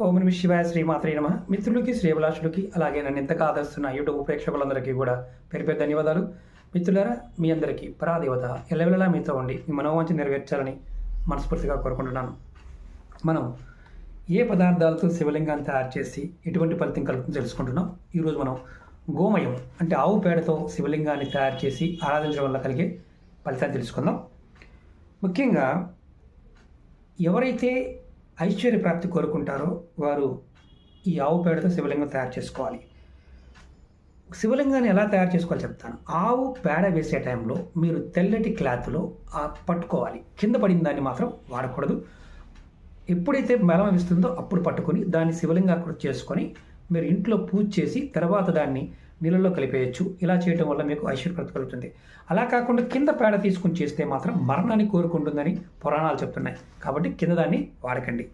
ఓం నమ శివాయ శ్రీమాత్రే నమ. మిత్రులకి శ్రీభిలాషులకి అలాగే నన్ను ఎంతగా ఆదరిస్తున్న యూట్యూబ్ ప్రేక్షకులందరికీ కూడా పేరు పేరు ధన్యవాదాలు. మిత్రులారా మీ అందరికీ పరాదేవత ఎల్లవెల్లలా మీతో ఉండి మీ మనోవాంఛ నెరవేర్చాలని మనస్ఫూర్తిగా కోరుకుంటున్నాను. మనం ఏ పదార్థాలతో శివలింగాన్ని తయారు చేసి ఎటువంటి ఫలితం కలుగుతుందో తెలుసుకుంటున్నాం. ఈరోజు మనం గోమయం అంటే ఆవు పేడతో శివలింగాన్ని తయారు చేసి ఆరాధించడం వల్ల కలిగే ఫలితాన్ని తెలుసుకుందాం. ముఖ్యంగా ఎవరైతే ఐశ్వర్య ప్రాప్తి కోరుకుంటారో వారు ఈ ఆవు పేడతో శివలింగం తయారు చేసుకోవాలి. శివలింగాన్ని ఎలా తయారు చేసుకోవాలి చెప్తాను. ఆవు పేడ వేసే టైంలో మీరు తెల్లటి క్లాత్లో పట్టుకోవాలి. కింద పడిన దాన్ని మాత్రం వాడకూడదు. ఎప్పుడైతే మెలం ఇస్తుందో అప్పుడు పట్టుకొని దాన్ని శివలింగాకృతి చేసుకొని మీరు ఇంట్లో పూజ చేసి తర్వాత దాన్ని నీళ్ళలో కలిపేయచ్చు. ఇలా చేయడం వల్ల మీకు ఐశ్వర్యప్రతి కలుగుతుంది. అలా కాకుండా కింద పేడ తీసుకుని చేస్తే మాత్రం మరణాన్ని కోరుకుంటుందని పురాణాలు చెప్తున్నాయి. కాబట్టి కింద దాన్ని వాడకండి.